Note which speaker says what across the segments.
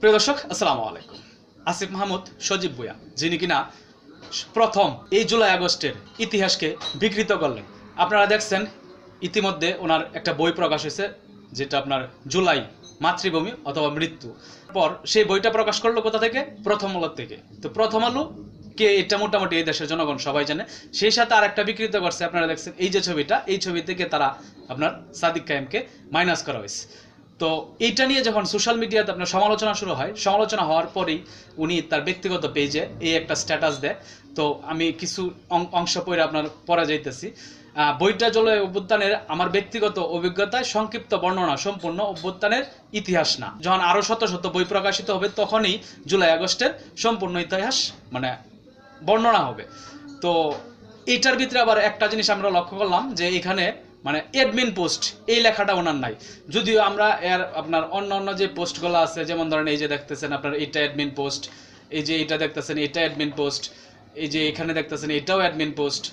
Speaker 1: প্রিয় দর্শক, আসসালামু আলাইকুম। আসিফ মাহমুদ, সজীব ভুয়া যিনি কিনা প্রথম এই জুলাই আগস্টের ইতিহাসকে বিকৃত করলেন। আপনারা দেখছেন, ইতিমধ্যে ওনার একটা বই প্রকাশ হয়েছে, যেটা আপনার জুলাই মাতৃভূমি অথবা মৃত্যু। পর সেই বইটা প্রকাশ করল কোথা থেকে? প্রথম আলো থেকে। তো প্রথম আলো কে? এটা মোটামুটি এই দেশের জনগণ সবাই জানে। সেই সাথে আর একটা বিকৃত করছে, আপনারা দেখছেন, এই যে ছবিটা, এই ছবি থেকে তারা আপনার সাদিক কায়েমকে মাইনাস করা হয়েছে। তো এইটা নিয়ে যখন সোশ্যাল মিডিয়াতে আপনার সমালোচনা শুরু হয়, সমালোচনা হওয়ার পরেই উনি তার ব্যক্তিগত পেজে এই একটা স্ট্যাটাস দেয়। তো আমি কিছু অংশ পড়ে আপনার পড়া যাইতেছি। বইটা জলে অভ্যুত্থানের আমার ব্যক্তিগত অভিজ্ঞতায় সংক্ষিপ্ত বর্ণনা, সম্পূর্ণ অভ্যুত্থানের ইতিহাস না। যখন আরও শত শত বই প্রকাশিত হবে, তখনই জুলাই আগস্টের সম্পূর্ণ ইতিহাস মানে বর্ণনা হবে। তো এইটার ভিতরে আবার একটা জিনিস আমরা লক্ষ্য করলাম যে এখানে মানে অ্যাডমিন পোস্ট এই লেখাটা ওনার নাই। যদিও আমরা এর আপনার অন্য অন্য যে পোস্টগুলো আছে, যেমন ধরেন এই যে দেখতেছেন আপনার এটা অ্যাডমিন পোস্ট এই যে এটা দেখতেছেন এটা অ্যাডমিন পোস্ট এই যে এখানে দেখতেছেন এটাও অ্যাডমিন পোস্ট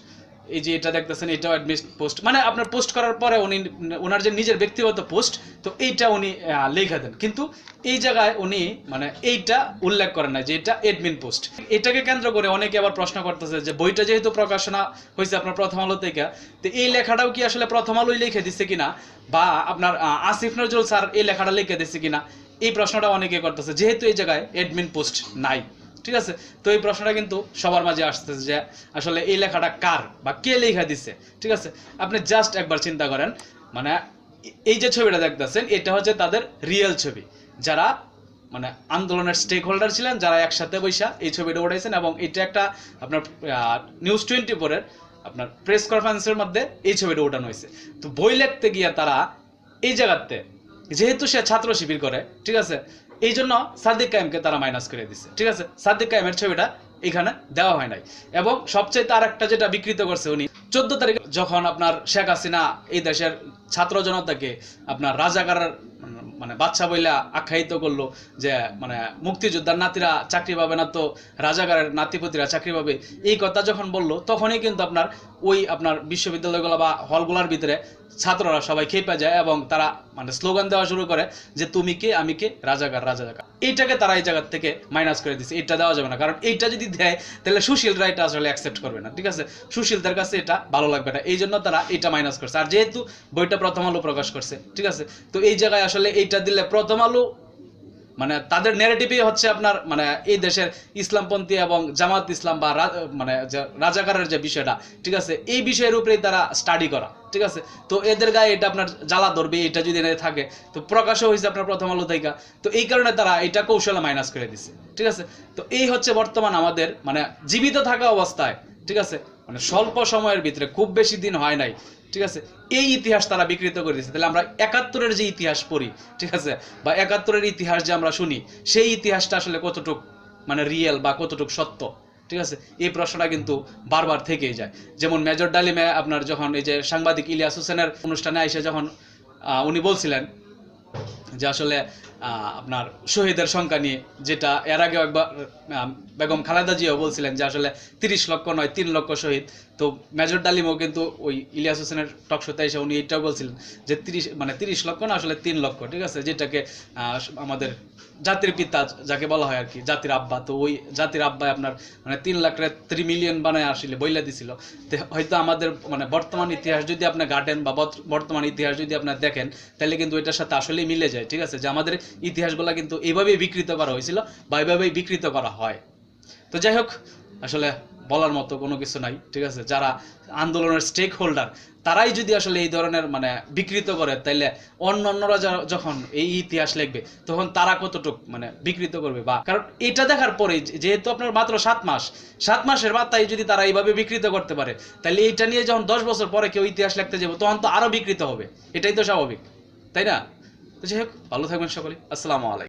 Speaker 1: এই যে এটা দেখতেছেন, এটাও অ্যাডমিন পোস্ট মানে আপনার পোস্ট করার পরে উনি ওনার যে নিজের ব্যক্তিগত পোস্ট তো এইটা উনি লেখা দেন। কিন্তু এই জায়গায় উনি মানে এইটা উল্লেখ করেন না যে এটা অ্যাডমিন পোস্ট এটাকে কেন্দ্র করে অনেকে আবার প্রশ্ন করতেছে যে বইটা যেহেতু প্রকাশনা হয়েছে আপনার প্রথম আলো থেকে, তো এই লেখাটাও কি আসলে প্রথম আলোই লিখে দিচ্ছে কিনা? বা আপনার আসিফ নজরুল স্যার এই লেখাটা লিখে দিচ্ছে কিনা? এই প্রশ্নটা অনেকে করতেছে, যেহেতু এই জায়গায় অ্যাডমিন পোস্ট নাই। ঠিক আছে? তো এই প্রশ্নটা কিন্তু সবার মাঝে আসতেছে যে আসলে এই লেখাটা কার বা কে লেখা দিছে? ঠিক আছে? আপনি জাস্ট একবার চিন্তা করেন। মানে এই যে ছবিটা দেখতেছেন, এটা হচ্ছে তাদের রিয়েল ছবি। যারা মানে আন্দোলনের স্টেক হোল্ডার ছিলেন, যারা একসাথে বৈশা এই ছবিটা উঠাইছেন এবং এটা একটা আপনার নিউজ টোয়েন্টি ফোরের আপনার প্রেস কনফারেন্সের মধ্যে এই ছবিটা ওঠানো হয়েছে। তো বই লিখতে গিয়ে তারা এই জায়গাতে, যেহেতু সে ছাত্র শিবির করে, ঠিক আছে? এই জন্য সাদিক কায়েমকে তারা মাইনাস করে দিচ্ছে ঠিক আছে? সাদিক কায়েমের ছবিটা এখানে দেওয়া হয় নাই। এবং সবচেয়ে তার একটা যেটা বিকৃত করছে উনি, চোদ্দ তারিখে যখন আপনার শেখ হাসিনা এই দেশের ছাত্র জনতাকে আপনার রাজাকার মানে বাচ্চা বইলা আখ্যায়িত করল যে মানে মুক্তিযোদ্ধার নাতিরা চাকরি পাবে না তো রাজাকারের নাতিপতিরা চাকরি পাবে। এই কথা যখন বলল, তখনই কিন্তু আপনার ওই আপনার বিশ্ববিদ্যালয়গুলো বা হলগুলোর ভিতরে ছাত্ররা সবাই খেপে যায় এবং তারা মানে স্লোগান দেওয়া শুরু করে যে, তুমি কে, আমি কে? রাজাকার রাজাকার। এইটাকে তারা এই জায়গার থেকে মাইনাস করে দিচ্ছে এটা দেওয়া যাবে না। কারণ এইটা যদি দেয়, তাহলে সুশীলরা এটা আসলে অ্যাকসেপ্ট করবে না। ঠিক আছে? সুশীলদের কাছে এটা ভালো লাগবে না। এই জন্য তারা এটা মাইনাস করছে। আর যেহেতু বইটা প্রথম আলো প্রকাশ করছে, ঠিক আছে? তো এই জায়গায় আসলে এইটা দিলে প্রথম আলো মানে তাদের নেগেটিভই হচ্ছে আপনার মানে এই দেশের ইসলামপন্থী এবং জামাত ইসলাম বা মানে যে রাজাকারের যে বিষয়টা, ঠিক আছে? এই বিষয়ের উপরেই তারা স্টাডি করা, ঠিক আছে? তো এদের গায়ে এটা আপনার জ্বালা ধরবে, এটা যদি এনে থাকে, তো প্রকাশও হয়েছে আপনার প্রথম আলো থেকে। তো এই কারণে তারা এটা কৌশলে মাইনাস করে দিছে, ঠিক আছে? তো এই হচ্ছে বর্তমান আমাদের মানে জীবিত থাকা অবস্থায়, ঠিক আছে? মানে স্বল্প সময়ের ভিতরে, খুব বেশি দিন হয় নাই। ঠিক আছে? এই ইতিহাস তারা বিকৃত করে দিয়েছে। তাহলে আমরা একাত্তরের যে ইতিহাস পড়ি, ঠিক আছে? বা একাত্তরের ইতিহাস যে আমরা শুনি, সেই ইতিহাসটা আসলে কতটুক মানে রিয়েল বা কতটুক সত্য, ঠিক আছে? এই প্রশ্নটা কিন্তু বারবার থেকেই যায়। যেমন মেজর ডালিমে আপনার যখন এই যে সাংবাদিক ইলিয়াস হোসেনের অনুষ্ঠানে এসে যখন উনি বলছিলেন যে আসলে আপনার শহীদের সংখ্যা নিয়ে, যেটা এর আগেও একবার বেগম খালেদা জিয়াও বলছিলেন যে আসলে তিরিশ লক্ষ নয়, তিন লক্ষ শহীদ। তো মেজর ডালিমও কিন্তু ওই ইলিয়াস হোসেনের টকশোতে এসে উনি এটাও বলছিলেন যে তিরিশ মানে তিরিশ লক্ষ না, আসলে তিন লক্ষ, ঠিক আছে? যেটাকে আমাদের জাতির পিতা যাকে বলা হয় আর কি, জাতির আব্বা। তো ওই জাতির আব্বাই আপনার মানে তিন লাখ থ্রি মিলিয়ন বানায় আসলে, বইলা দিছিল। হয়তো আমাদের মানে বর্তমান ইতিহাস যদি আপনি গার্ডেন বা বর্ত- বর্তমান ইতিহাস যদি আপনার দেখেন, তাহলে কিন্তু এটার সাথে আসলেই মিলে যায়, ঠিক আছে? যে আমাদের ইতিহাসগুলো কিন্তু এইভাবেই বিকৃত করা হয়েছিল বা এইভাবেই বিকৃত করা হয়। তো যাই হোক, আসলে বলার মতো কোনো কিছু নাই, ঠিক আছে? যারা আন্দোলনের স্টেক হোল্ডার তারাই যদি আসলে এই ধরনের মানে বিকৃত করে, তাইলে অন্য অন্যরা যখন এই ইতিহাস লিখবে, তখন তারা কতটুক মানে বিকৃত করবে বা, কারণ এটা দেখার পরে যেহেতু আপনার মাত্র সাত মাস, সাত মাসের মাথায় যদি তারা এইভাবে বিকৃত করতে পারে তাহলে এটা নিয়ে যখন দশ বছর পরে কেউ ইতিহাস লিখতে যাবে, তখন তো আরও বিকৃত হবে। এটাই তো স্বাভাবিক, তাই না? তো যাই হোক ভালো থাকবেন সকলে আসসালামু আলাইকুম।